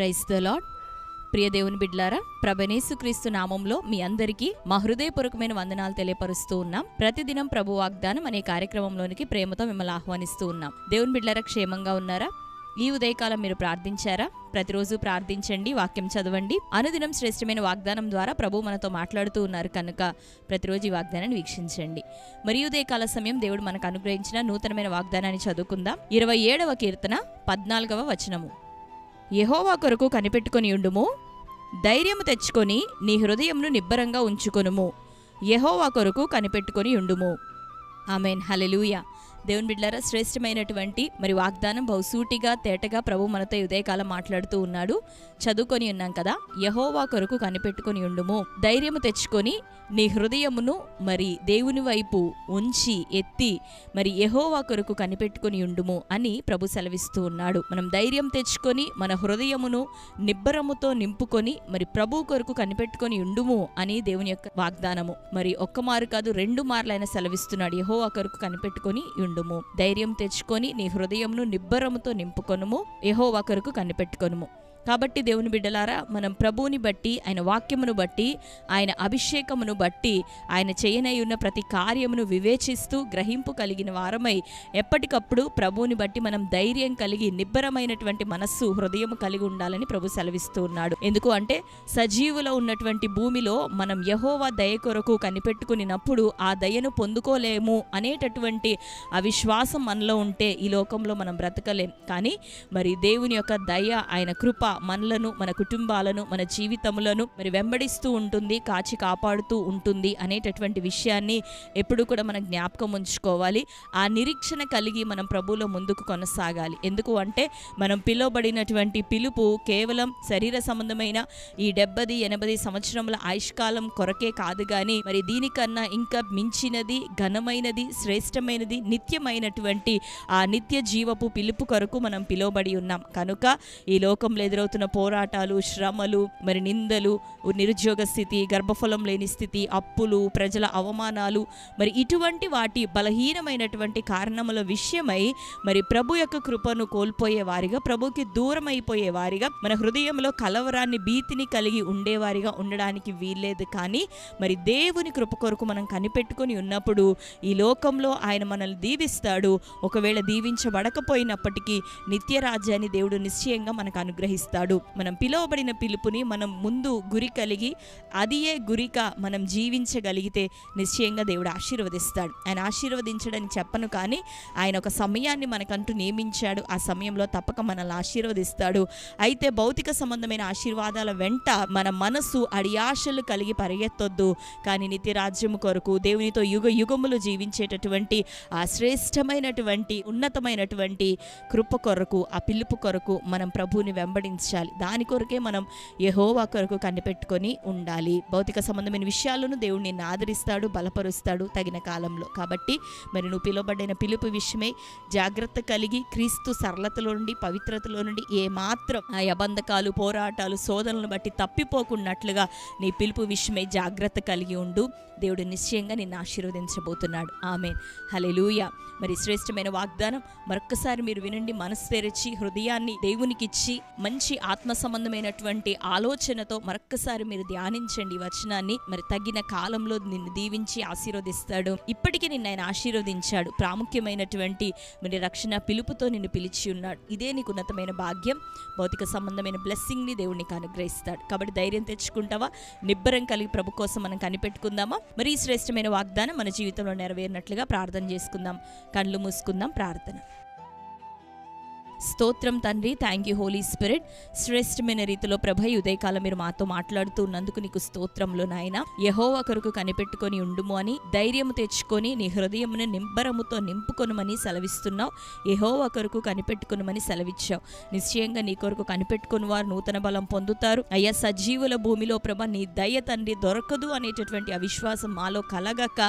Price the lord ప్రియ దేవుని బిడ్లారా ప్రభనేసుక్రీస్తు నామంలో మీ అందరికీ మా హృదయపూర్వకమైన వందనాలు తెలియపరుస్తూ ఉన్నాం. ప్రతిదినం ప్రభు వాగ్దానం అనే కార్యక్రమంలోనికి ప్రేమతో మిమ్మల్ని ఆహ్వానిస్తూ ఉన్నాం. దేవుని బిడ్లారా క్షేమంగా ఉన్నారా? ఈ ఉదయకాలం మీరు ప్రార్థించారా? ప్రతిరోజు ప్రార్థించండి వాక్యం చదవండి. అనుదినం శ్రేష్టమైన వాగ్దానం ద్వారా ప్రభు మనతో మాట్లాడుతూ ఉన్నారు కనుక ప్రతిరోజు ఈ వాగ్దానాన్ని వీక్షించండి. మరియు ఉదయకాల సమయం దేవుడు మనకు అనుగ్రహించిన నూతనమైన వాగ్దానాన్ని చదువుకుందాం. ఇరవై ఏడవ కీర్తన పద్నాలుగవ వచనము. యహోవా కొరకు కనిపెట్టుకొని ఉండుము. ధైర్యము తెచ్చుకొని నీ హృదయంను నిబ్బరంగా ఉంచుకొనుము. యహోవా కొరకు కనిపెట్టుకొని ఉండుము. ఆమెన్. హలెలూయ దేవుని బిడ్డారా శ్రేష్టమైనటువంటి మరి వాగ్దానం బహుసూటిగా తేటగా ప్రభు మనతో ఉదయకాలం మాట్లాడుతూ ఉన్నాడు. చదువుకొని ఉన్నాం కదా యహోవా కొరకు కనిపెట్టుకొని ఉండుము. ధైర్యము తెచ్చుకొని నీ హృదయమును మరి దేవుని వైపు ఉంచి ఎత్తి మరి యహోవా కొరకు కనిపెట్టుకొని ఉండుము అని ప్రభు సెలవిస్తూ ఉన్నాడు. మనం ధైర్యం తెచ్చుకొని మన హృదయమును నిబ్బరముతో నింపుకొని మరి ప్రభు కొరకు కనిపెట్టుకొని ఉండుము అని దేవుని యొక్క వాగ్దానము. మరి ఒక్క మారు కాదు రెండు మార్లైన సెలవిస్తున్నాడు. యహోవా కొరకు కనిపెట్టుకొని ఉండుము. ధైర్యం తెచ్చుకొని నీ హృదయంను నిబ్బరముతో నింపుకొనుము. యహోవా కొరకు కనిపెట్టుకొనుము. కాబట్టి దేవుని బిడ్డలారా మనం ప్రభువుని బట్టి ఆయన వాక్యమును బట్టి ఆయన అభిషేకమును బట్టి ఆయన చేయనై ఉన్న ప్రతి కార్యమును వివేచిస్తూ గ్రహింపు కలిగిన వారమై ఎప్పటికప్పుడు ప్రభువుని బట్టి మనం ధైర్యం కలిగి నిబ్బరమైనటువంటి మనస్సు హృదయం కలిగి ఉండాలని ప్రభు సెలవిస్తూ ఉన్నాడు. ఎందుకు అంటే సజీవులో ఉన్నటువంటి భూమిలో మనం యహోవా దయ కొరకు కనిపెట్టుకునినప్పుడు ఆ దయను పొందుకోలేము అనేటటువంటి అవిశ్వాసం మనలో ఉంటే ఈ లోకంలో మనం బ్రతకలేం. కానీ మరి దేవుని యొక్క దయ ఆయన కృప మనలను మన కుటుంబాలను మన జీవితములను మరి వెంబడిస్తూ ఉంటుంది కాచి కాపాడుతూ ఉంటుంది అనేటటువంటి విషయాన్ని ఎప్పుడు కూడా మనం జ్ఞాపకం ఉంచుకోవాలి. ఆ నిరీక్షణ కలిగి మనం ప్రభువులో ముందుకు కొనసాగాలి. ఎందుకు అంటే మనం పిలువబడినటువంటి పిలుపు కేవలం శరీర సంబంధమైన ఈ డెబ్బది ఎనభై సంవత్సరముల ఆయుష్కాలం కొరకే కాదు కానీ మరి దీనికన్నా ఇంకా మించినది ఘనమైనది శ్రేష్టమైనది నిత్యమైనటువంటి ఆ నిత్య జీవపు పిలుపు కొరకు మనం పిలువబడి ఉన్నాం. కనుక ఈ లోకంలో ఎదురవుతున్న పోరాటాలు శ్రమలు మరి నిందలు నిరుద్యోగ స్థితి గర్భఫలం లేని స్థితి అప్పులు ప్రజల అవమానాలు మరి ఇటువంటి వాటి బలహీనమైనటువంటి కారణముల విషయమై మరి ప్రభు యొక్క కృపను కోల్పోయే వారిగా ప్రభుకి దూరం అయిపోయే వారిగా మన హృదయంలో కలవరాన్ని భీతిని కలిగి ఉండేవారిగా ఉండడానికి వీల్లేదు. కానీ మరి దేవుని కృప కొరకు మనం కనిపెట్టుకొని ఉన్నప్పుడు ఈ లోకంలో ఆయన మనల్ని దీవిస్తాడు. ఒకవేళ దీవించబడకపోయినప్పటికీ నిత్య రాజ్యాన్ని దేవుడు నిశ్చయంగా మనకు అనుగ్రహిస్తాడు. మనం పిలువబడిన పిలుపుని మనం ముందు గురి కలిగి అదియే గురిక మనం జీవించగలిగితే నిశ్చయంగా దేవుడు ఆశీర్వదిస్తాడు. ఆయన ఆశీర్వదించడని చెప్పను కానీ ఆయన ఒక సమయాన్ని మనకంటూ నియమించాడు. ఆ సమయంలో తప్పక మనల్ని ఆశీర్వదిస్తాడు. అయితే భౌతిక సంబంధమైన ఆశీర్వాదాల వెంట మన మనస్సు అడియాశలు కలిగి పరిగెత్తొద్దు. కానీ నిత్యరాజ్యము కొరకు దేవునితో యుగ యుగములు జీవించేటటువంటి ఆ శ్రేష్టమైనటువంటి ఉన్నతమైనటువంటి కృప కొరకు ఆ పిలుపు కొరకు మనం ప్రభువుని వెంబడించాలి దాని కొరకే మనం యహోవా కొరకు కనిపెట్టుకొని ఉండాలి. భౌతిక సంబంధమైన విషయాలను దేవుడిని ఆదరిస్తాడు బలపరుస్తాడు తగిన కాలంలో. కాబట్టి మరి నువ్వు పిలువబడిన పిలుపు విషయమై జాగ్రత్త కలిగి క్రీస్తు సరళతలో నుండి పవిత్రతలో నుండి ఏ మాత్రం ఆ అబంధకాలు పోరాటాలు శోధనలను బట్టి తప్పిపోకున్నట్లుగా నీ పిలుపు విషయమై జాగ్రత్త కలిగి ఉండు. దేవుడు నిశ్చయంగా నిన్ను ఆశీర్వదించబోతున్నాడు. ఆమె హలెలూయ మరి శ్రేష్టమైన వాగ్దానం మరొక్కసారి మీరు వినండి. మనసు తెరిచి హృదయాన్ని దేవునికి ఇచ్చి మంచి ఆత్మ సంబంధమైనటువంటి ఆలోచనతో మరొక్కసారి మీరు ధ్యానించండి వచనాన్ని. మరి తగిన కాలంలో నిన్ను దీవించి ఆశీర్వదిస్తాడు. ఇప్పటికీ నిన్ను ఆయన ఆశీర్వదించాడు. ప్రాముఖ్యమైనటువంటి మరి రక్షణ పిలుపుతో నిన్ను పిలిచి ఉన్నాడు. ఇదే నీకు ఉన్నతమైన భాగ్యం. భౌతిక సంబంధమైన బ్లెస్సింగ్ని దేవుడు నీకు అనుగ్రహిస్తాడు. కాబట్టి ధైర్యం తెచ్చుకుంటావా? నిబ్బరం కలిగి ప్రభు కోసం మనం కనిపెట్టుకుందామా? మరి ఈ శ్రేష్టమైన వాగ్దానం మన జీవితంలో నెరవేరినట్లుగా ప్రార్థన చేసుకుందాం. కళ్ళు మూసుకుందాం ప్రార్థన. స్తోత్రం తండ్రి. థ్యాంక్ యూ హోలీ స్పిరిట్ శ్రేష్టమైన రీతిలో ప్రభ ఉదయకాలం మీరు మాతో మాట్లాడుతూ ఉన్నందుకు నీకు స్తోత్రంలో నాయన. యహో కొరకు కనిపెట్టుకొని ఉండుము అని ధైర్యము తెచ్చుకొని నీ హృదయమును నింబరముతో నింపుకొనమని సెలవిస్తున్నావు. యహో ఒకరుకు కనిపెట్టుకునమని సెలవిచ్చావు. నిశ్చయంగా నీ కొరకు కనిపెట్టుకుని వారు నూతన బలం పొందుతారు. అయ్యా సజీవుల భూమిలో ప్రభ నీ దయ తండ్రి దొరకదు అనేటటువంటి అవిశ్వాసం మాలో కలగక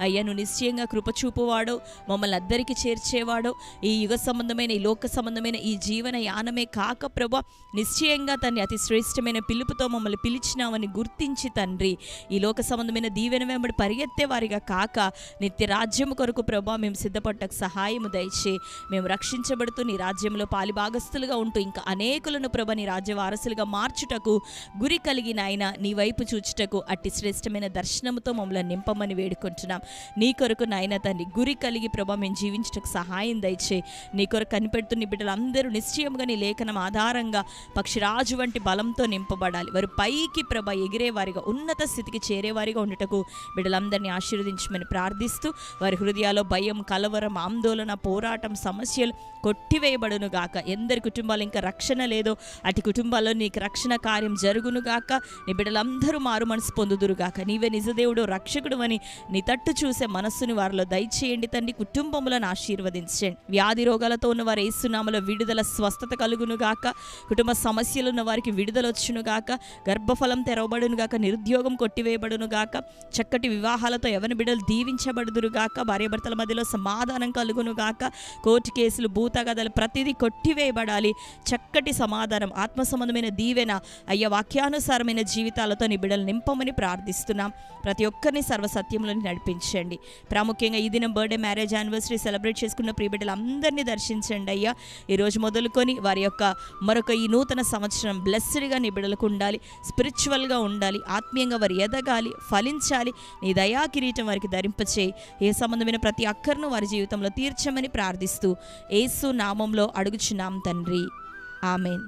అయ్యా నువ్వు నిశ్చయంగా కృపచూపువాడో మమ్మల్ని అద్దరికి చేర్చేవాడో ఈ యుగ సంబంధమైన ఈ లోక సంబంధం సంబంధమైన ఈ జీవన యానమే కాక ప్రభా నిశ్చయంగా తండ్రి అతి శ్రేష్టమైన పిలుపుతో మమ్మల్ని పిలిచినామని గుర్తించి తండ్రి. ఈ లోక సంబంధమైన దీవెన వెంబడి పరిగెత్తే వారిగా కాక నిత్య రాజ్యము కొరకు ప్రభా మేము సిద్ధపడటకు సహాయము దయచే మేము రక్షించబడుతూ నీ రాజ్యంలో పాలిభాగస్తులుగా ఉంటూ ఇంకా అనేకులను ప్రభ నీ రాజ్య వారసులుగా మార్చుటకు గురి కలిగిన ఆయన నీ వైపు చూచుటకు అట్టి శ్రేష్టమైన దర్శనముతో మమ్మల్ని నింపమని వేడుకుంటున్నాం. నీ కొరకు నాయన తండ్రి గురి కలిగి ప్రభ మేము జీవించటకు సహాయం దయచే నీ కొరకు కనిపెడుతున్న బిడ్డలు బిడ్డలందరూ నిశ్చయముగా నీ లేఖనం ఆధారంగా పక్షిరాజు వంటి బలంతో నింపబడాలి. వారు పైకి ప్రభ ఎగిరేవారిగా ఉన్నత స్థితికి చేరేవారిగా ఉండటకు బిడ్డలందరినీ ఆశీర్వదించమని ప్రార్థిస్తూ వారి హృదయాల్లో భయం కలవరం ఆందోళన పోరాటం సమస్యలు కొట్టివేయబడును గాక ఎందరి కుటుంబాలు ఇంకా రక్షణ లేదో అటు కుటుంబాల్లో నీకు రక్షణ కార్యం జరుగును గాక నీ బిడ్డలందరూ మారు మనసు పొందుదురు గాక నీవే నిజదేవుడు రక్షకుడు అని నీ తట్టు చూసే మనస్సుని వారిలో దయచేయండి తండ్రి కుటుంబములను ఆశీర్వదించండి. వ్యాధి రోగాలతో ఉన్న వారు ఏసునామలో విడుదల స్వస్థత కలుగును గాక కుటుంబ సమస్యలు ఉన్న వారికి విడుదల వచ్చును గాక గర్భఫలం తెరవబడును గాక నిరుద్యోగం కొట్టివేయబడును గాక చక్కటి వివాహాలతో ఎవరి బిడ్డలు దీవించబడుదురు గాక భార్యాభర్తల మధ్యలో సమాధానం కలుగును గాక కోర్టు కేసులు భూతగదలు ప్రతిదీ కొట్టివేయబడాలి. చక్కటి సమాధానం ఆత్మ సంబంధమైన దీవెన అయ్య వాక్యానుసారమైన జీవితాలతో నీ బిడ్డలు నింపమని ప్రార్థిస్తున్నాం. ప్రతి ఒక్కరిని సర్వసత్యంలోని నడిపించండి. ప్రాముఖ్యంగా ఈ దినం బర్త్డే మ్యారేజ్ యానివర్సరీ సెలబ్రేట్ చేసుకున్న ప్రియ బిడ్డలందరినీ దర్శించండి అయ్యా. ఈరోజు మొదలుకొని వారి యొక్క మరొక ఈ నూతన సంవత్సరం బ్లెస్డ్గా నీ బిడలకు ఉండాలి. స్పిరిచువల్గా ఉండాలి. ఆత్మీయంగా వారు ఎదగాలి ఫలించాలి. నీ దయా కిరీటం వారికి ధరింపచేయి. ఏ సంబంధమైన ప్రతి అక్కర్ను వారి జీవితంలో తీర్చమని ప్రార్థిస్తూ ఏసు నామంలో అడుగుచున్నాం తండ్రి. ఆమెన్.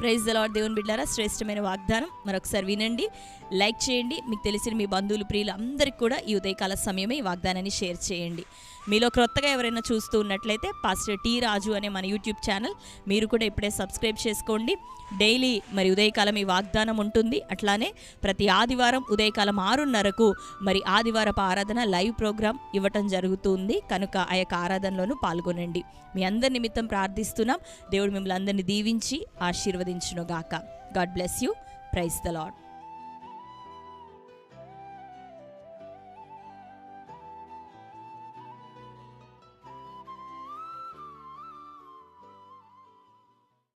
ప్రైజ్ లాడ్ దేవుని బిడ్డారా శ్రేష్టమైన వాగ్దానం. మరొకసారి వినండి. లైక్ చేయండి. మీకు తెలిసిన మీ బంధువులు ప్రియులు అందరికీ కూడా ఈ ఉదయకాల సమయమే ఈ వాగ్దానాన్ని షేర్ చేయండి. మీలో క్రొత్తగా ఎవరైనా చూస్తూ ఉన్నట్లయితే పాస్టర్ టీ రాజు అనే మన యూట్యూబ్ ఛానల్ మీరు కూడా ఇప్పుడే సబ్స్క్రైబ్ చేసుకోండి. డైలీ మరి ఉదయకాలం ఈ వాగ్దానం ఉంటుంది. అట్లానే ప్రతి ఆదివారం ఉదయకాలం ఆరున్నరకు మరి ఆదివారపు ఆరాధన లైవ్ ప్రోగ్రాం ఇవ్వటం జరుగుతుంది. కనుక ఆ యొక్క ఆరాధనలోనూ పాల్గొనండి. మీ అందరి నిమిత్తం ప్రార్థిస్తున్నాం. దేవుడు మిమ్మల్ని అందరినీ దీవించి ఆశీర్వదించునుగాక. God bless you. Praise the lord